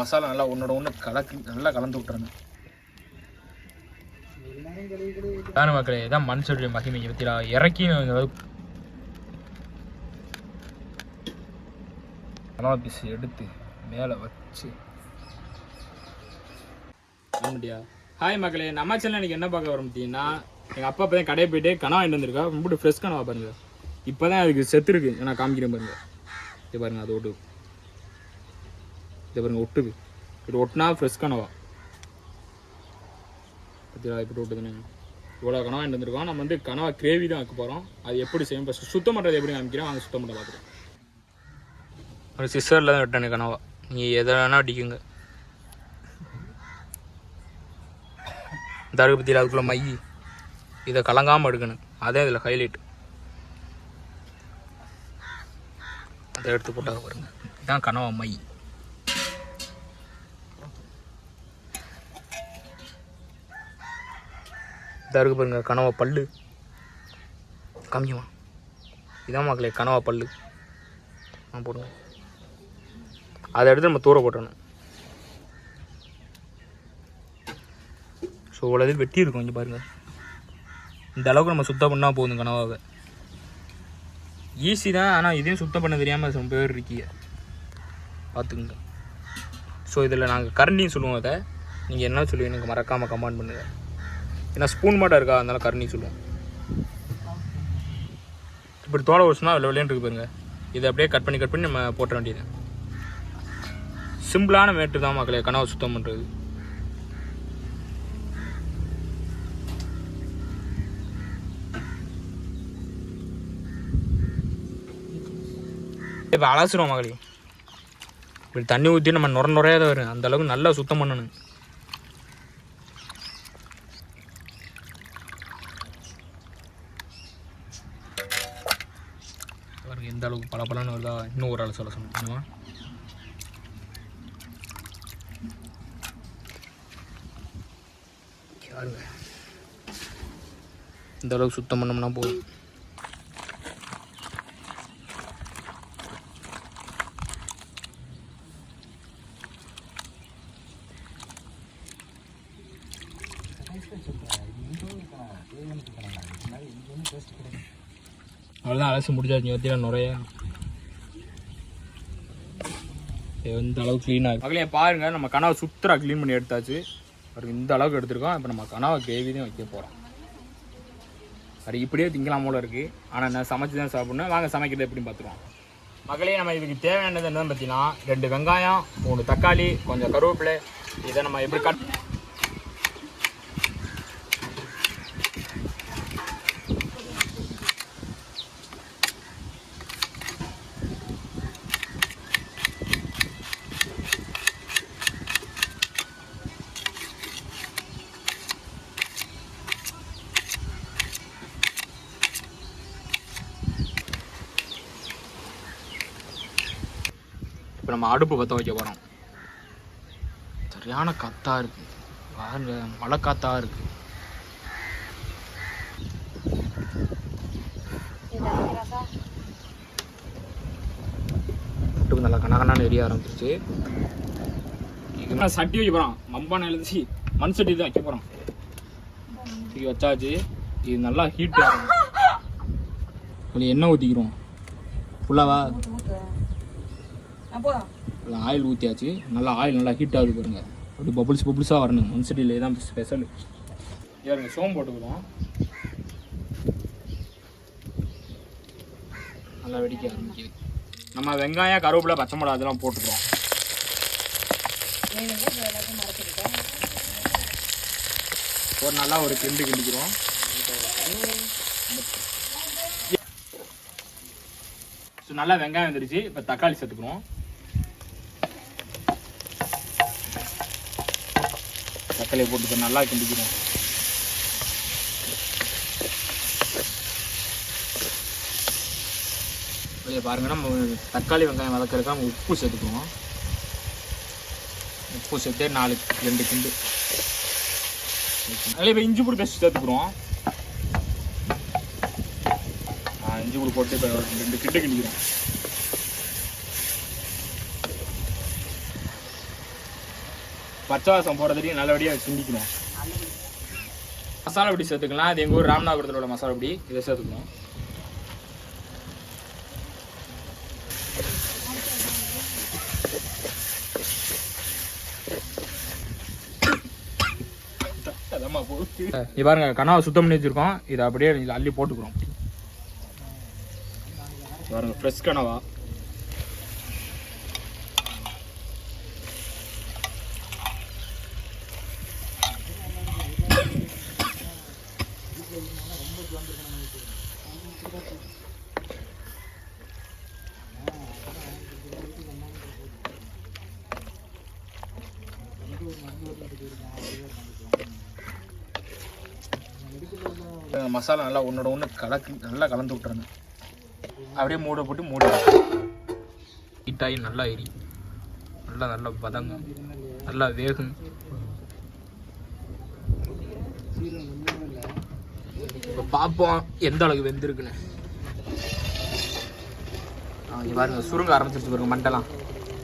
மசாலா நல்லா ஒன்றோட ஒன்று கலக்கி நல்லா கலந்து விட்டுருங்க. தானே மக்களே இதான் மண் சட்டி மகிமையை பற்றிடா இறக்கி கனவா பீஸ் எடுத்து மேலே வச்சு. ஆமாட்டியா ஹாய் மக்களே நம்ம சேனல் எனக்கு என்ன பார்க்க வரோம் பார்த்தீங்கன்னா எங்கள் அப்பா இப்போ தான் கடையை போயிட்டு கனவா வாங்கிட்டு வந்திருக்கா ரொம்ப ஃப்ரெஷ் கனவா பாருங்க. இப்போ தான் அதுக்கு செத்து இருக்கு. நான் காமிக்கிறேன் பாருங்க. இது பாருங்க அது ஒட்டு இது பாருங்க ஒட்டுது. இது ஒட்டினா ஃப்ரெஷ் கனவா? பத்தியா இப்படி ஒட்டுதுன்னு. இவ்வளோ கனவா இருந்திருக்கோம் நம்ம வந்து கனவா கிரேவி தான் வைக்க போகிறோம் அது எப்படி செய்யும் ஃபஸ்ட்டு சுத்தம் பண்ணுறது எப்படி காமிக்கிறோம் வாங்க சுத்தம் பண்ண பார்த்துருக்கோம் ஒரு சிஸ்டரில் தான் விட்டேன் கனவா. நீங்கள் எதை வேணால் அடிக்குங்க. இந்த பற்றியில் அதுக்குள்ளே மை. இதை கலங்காமல் எடுக்கணும். அதே இதில் ஹைலைட் அதை எடுத்து போட்டாங்க பாருங்க. இதுதான் கனவா மை. இதாக இருக்கு பாருங்க கனவா பல்லு. கம்மியமா இதான் மக்களே கனவா பல்லு. ஆ போடுங்க. அதை எடுத்து நம்ம தூர போட்டணும் ஸோ இவ்வளோ இது வெட்டி இருக்கும் கொஞ்சம் பாருங்கள் இந்த அளவுக்கு நம்ம சுத்தம் பண்ணால் போதும் கனவாவை. ஈஸி தான் ஆனால் இதையும் சுத்தம் பண்ண தெரியாமல் ரொம்ப பேர் இருக்கீங்க. பார்த்துக்குங்க ஸோ இதில் நாங்கள் கரண்டின்னு சொல்லுவோம் அதை. நீங்கள் என்ன சொல்லுவீங்க எனக்கு மறக்காமல் கமெண்ட் பண்ணுங்கள் ஏன்னா ஸ்பூன் மாட்டா இருக்கா அதனால கரண்டி சொல்லுவோம். இப்படி தோலை வருஷம்னா வெள்ளை விளையாண்டுருக்கு பாருங்க. இதை அப்படியே கட் பண்ணி கட் பண்ணி நம்ம போட்ட வேண்டியது சிம்பிளான மேட்டு தான் மக்களே. கனவை சுத்தம் பண்ணுறது இப்போ அலசிடும் மகளி. இப்படி தண்ணி ஊற்றி நம்ம நுர நுறையாத வரும். அந்த அளவுக்கு நல்லா சுத்தம் பண்ணணும். அவருக்கு எந்த அளவுக்கு பல பலன்னு வருதா? இன்னும் ஒரு அலசு அலசணும். சொன்னோம் இந்த அளவுக்கு சுத்தம் பண்ணோம்னா போதும். அவ்வளோதான் அலசி முடிச்சாச்சு. வத்தியில் நிறைய. எந்த அளவுக்கு க்ளீனாக மகளே பாருங்கள் நம்ம கனவை சுத்தராக க்ளீன் பண்ணி எடுத்தாச்சு. அவருக்கு இந்த அளவுக்கு எடுத்திருக்கோம். இப்போ நம்ம கனவை கிரேவி தான் வைக்க போகிறோம் அது இப்படியே திங்கலாம் போல இருக்குது ஆனால் நான் சமைச்சு தான் சாப்பிட்ணும். வாங்க சமைக்கிறது எப்படின்னு பார்த்துருவோம் மகளே நம்ம இதுக்கு தேவையானது என்னன்னு பார்த்தீங்கன்னா ரெண்டு வெங்காயம் மூணு தக்காளி கொஞ்சம் கருவேப்பிலை. இதை நம்ம எப்படி கட் இப்போ நம்ம அடுப்பு பற்ற வைக்க போகிறோம் சரியான காத்தா இருக்கு. பாருங்க மழை காத்தா இருக்கு. அடுப்பு நல்லா கனகனான்னு எரிய ஆரம்பிச்சிருச்சு. சட்டி வைக்க போகிறோம் மம்பான எழுதி மண் சட்டி தான் வைக்க போகிறோம் இது வச்சாச்சு. இது நல்லா ஹீட் ஆகும் கொஞ்சம் எண்ணெய் ஊற்றிக்கிறோம் ஃபுல்லாவா நல்லா ஆயில் ஊற்றியாச்சு நல்லா ஆயில் நல்லா ஹீட் ஆகுது பாருங்க. அப்படி பபுள்ஸ் பபுள்ஸாக வரணும். மண் சட்டியில் தான் ஸ்பெஷல் பாருங்க சோம் போட்டுக்கிறோம். நல்லா வெடிக்க ஆரம்பிக்குது. நம்ம வெங்காயம் கருவேப்பிலை பச்சை மிளகா அதெல்லாம் போட்டுக்கிறோம் ஒரு நல்லா ஒரு கிண்டு கிண்டிக்கிறோம். ஸோ நல்லா வெங்காயம் வந்துருச்சு. இப்போ தக்காளி சேர்த்துக்கிறோம். தக்காளியை போட்டு நல்லா கிண்டிக்கிறோம் வெளியே பாருங்க நம்ம தக்காளி வெங்காயம் வதக்கிறதுக்கு நம்ம உப்பு சேர்த்துக்குவோம். உப்பு சேர்த்து நாலு ரெண்டு கிண்டு. அதில் இப்போ இஞ்சி பூடி பேஸ்ட் சேர்த்துக்குறோம். இஞ்சி அஞ்சு கூட போட்டு இப்போ ரெண்டு கிண்டு கிண்டிக்கிறோம். பச்சை வாசம் போடுறதுலையும் நல்லபடியாக கிண்டிக்கணும் மசாலா பொடி சேர்த்துக்கலாம். அது எங்கள் ஊர் ராமநாதபுரத்தில் உள்ள மசாலா பொடி. இதை சேர்த்துக்கணும். இது பாருங்க கனவை சுத்தம் பண்ணி வச்சிருக்கோம். இதை அப்படியே அள்ளி போட்டுக்கிறோம். பாருங்க ஃப்ரெஷ் கனவா? மசாலா நல்லா ஒன்றோட ஒன்று கலக்கி நல்லா கலந்து விட்டுருங்க அப்படியே மூட போட்டு மூட. ஹீட்டாகி நல்லா எரி. நல்லா நல்லா வதங்கும். நல்லா வேகும். இப்போ பார்ப்போம் எந்த அளவுக்கு வெந்திருக்குன்னு. பாருங்க சுருங்க ஆரம்பிச்சிருச்சு பாருங்க மண்டலாம்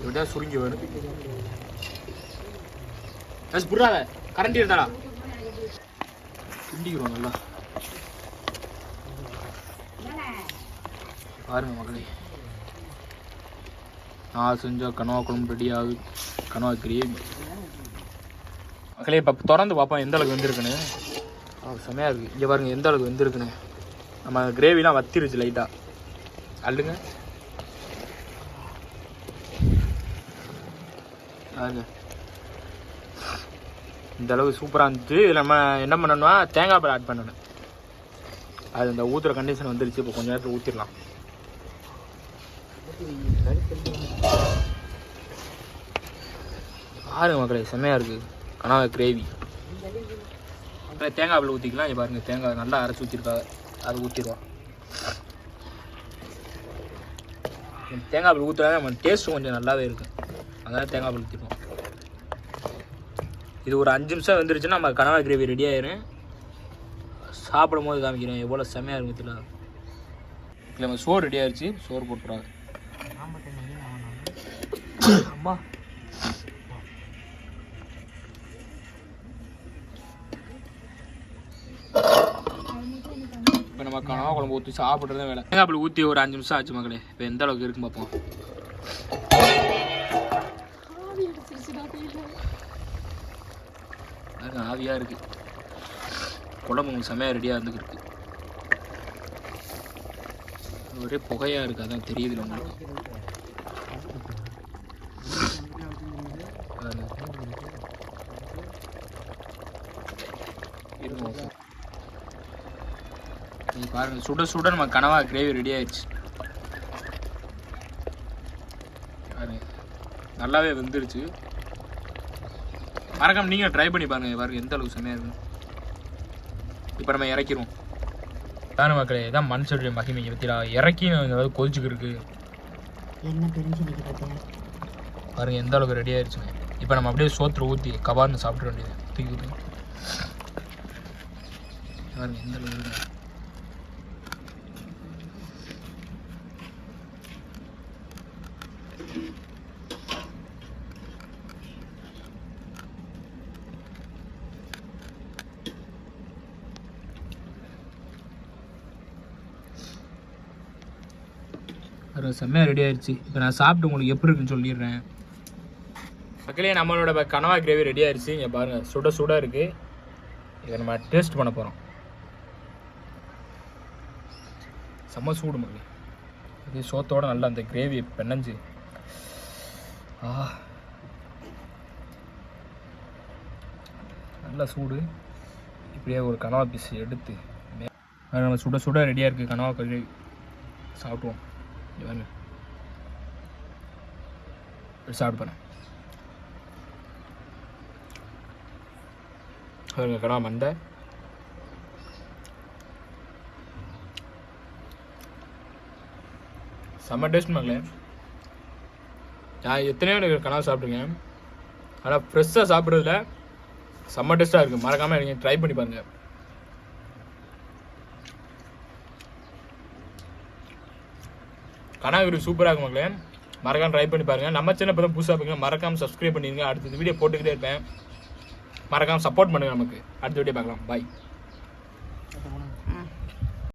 இப்படியா சுருங்கி வரும் புரியாத கரண்டி இருந்தாடா. கிண்டிக்கிறோம் நல்லா. பாருங்க மகளே நான் செஞ்ச கனவா குழம்பு ரெடி ஆகுது. கனவா கிரேவி. மக்களே இப்போ திறந்து பார்ப்போம் எந்த அளவுக்கு வெந்திருக்குன்னு. செமையாக இருக்குது இங்கே பாருங்க எந்த அளவுக்கு வெந்திருக்குன்னு. நம்ம கிரேவிலாம் வத்திருச்சு லைட்டாக அள்ளுங்க. அது இந்த அளவுக்கு சூப்பராக இருந்துச்சு. இதில் நம்ம என்ன பண்ணணும்னா தேங்காய் பால் ஆட் பண்ணணும். அது இந்த ஊற்றுற கண்டிஷன் வந்துருச்சு. இப்போ கொஞ்ச நேரத்தில் ஊற்றிடலாம் பாருங்க மக்களே செம்மையாக இருக்குது கனவா கிரேவி. தேங்காய் பால் ஊற்றிக்கலாம் இங்க பாருங்க தேங்காய் நல்லா அரைச்சி ஊற்றிருக்காங்க அது ஊற்றிடுவோம் தேங்காய் பால் ஊற்றுனா நம்ம டேஸ்ட்டும் கொஞ்சம் நல்லாவே இருக்கும். அதனால் தேங்காய் பால் ஊற்றிப்போம் இது ஒரு அஞ்சு நிமிஷம் வந்துருச்சுன்னா நம்ம கனவா கிரேவி ரெடி ஆயிரும். சாப்பிடும் போது காமிக்கிறேன் எவ்வளோ செம்மையாக இருக்கும் தெரியல இல்லை நம்ம சோறு ரெடி ஆயிடுச்சு சோறு போட்டுருவாங்க. அம்மா இப்போ நம்ம கனவா குழம்பு ஊற்றி சாப்பிட்றது வேலை. பால் ஊற்றி ஒரு அஞ்சு நிமிஷம் ஆச்சு மக்களே இப்போ எந்த அளவுக்கு இருக்கும் பார்ப்போம் பாருங்க, ஆவியா இருக்கு. குழம்பு உங்களுக்கு செமையாக ரெடியாக இருந்துக்கிட்டு இருக்கு. ஒரே புகையாக இருக்கு அதான் தெரியுது உங்களுக்கு பாருங்க. இருங்க. நீங்க பாருங்க. சுட சுட நம்ம கனவா கிரேவி ரெடி ஆயிடுச்சு. நல்லாவே வெந்துருச்சு. மறக்காம நீங்கள் ட்ரை பண்ணி பாருங்க. பாருங்க எந்த அளவுக்கு செம்மையாக இருக்கும் இப்போ நம்ம இறக்கிடுவோம் தானே மக்களே இதான் மண் சட்டி மகிமைக்கு பற்றிடா இறக்கி ஏதாவது கொதிச்சுக்கு இருக்கு. என்ன பிரிஞ்சு நிற்கிறது பாருங்க எந்த அளவுக்கு ரெடி ஆயிடுச்சுங்க. இப்போ நம்ம அப்படியே சோத்துல ஊற்றி கபார்னு சாப்பிட வேண்டியது. தூக்கி ஊற்றி பாருங்க எந்த அளவுக்கு செம்மையாக ரெடி ஆயிடுச்சு இப்போ நான் சாப்பிட்டு உங்களுக்கு எப்படி இருக்குன்னு சொல்லிடுறேன். மக்களே நம்மளோட கனவா கிரேவி ரெடி ஆயிடுச்சு இங்கே பாருங்கள் சுட சுட இருக்குது இதை நம்ம டேஸ்ட் பண்ண போகிறோம் செம்ம சூடு மக்களே. இது சோத்தோட நல்லா அந்த கிரேவி பெண்ணஞ்சு ஆ. நல்ல சூடு. இப்படியே ஒரு கனவா பீஸ் எடுத்து நம்ம சுட சுட ரெடியாக இருக்குது கனவா கிரேவி. சாப்பிடுவோம் பாருங்க சாப்பிட்டு போகிறேன் பாருங்க கடா மண்டை. செம்ம டேஸ்ட் மகளே நான் எத்தனையோ எனக்கு கனவு சாப்பிட்ருக்கேன் ஆனால் ஃப்ரெஷ்ஷாக சாப்பிட்றதுல செம்ம டேஸ்ட்டாக இருக்குது மறக்காமல் நீங்கள் ட்ரை பண்ணி பாருங்கள் கனாகிரி சூப்பராக இருக்கும் மக்களே. மறக்காம ட்ரை பண்ணி பாருங்கள் நம்ம சேனல் இப்போ தான் புதுசாக பாருங்க மறக்காமல் சப்ஸ்கிரைப் பண்ணிடுங்க அடுத்த வீடியோ போட்டுக்கிட்டே இருப்பேன். மறக்காமல் சப்போர்ட் பண்ணுங்கள் நமக்கு. அடுத்த வீடியோ பார்க்கலாம். பாய்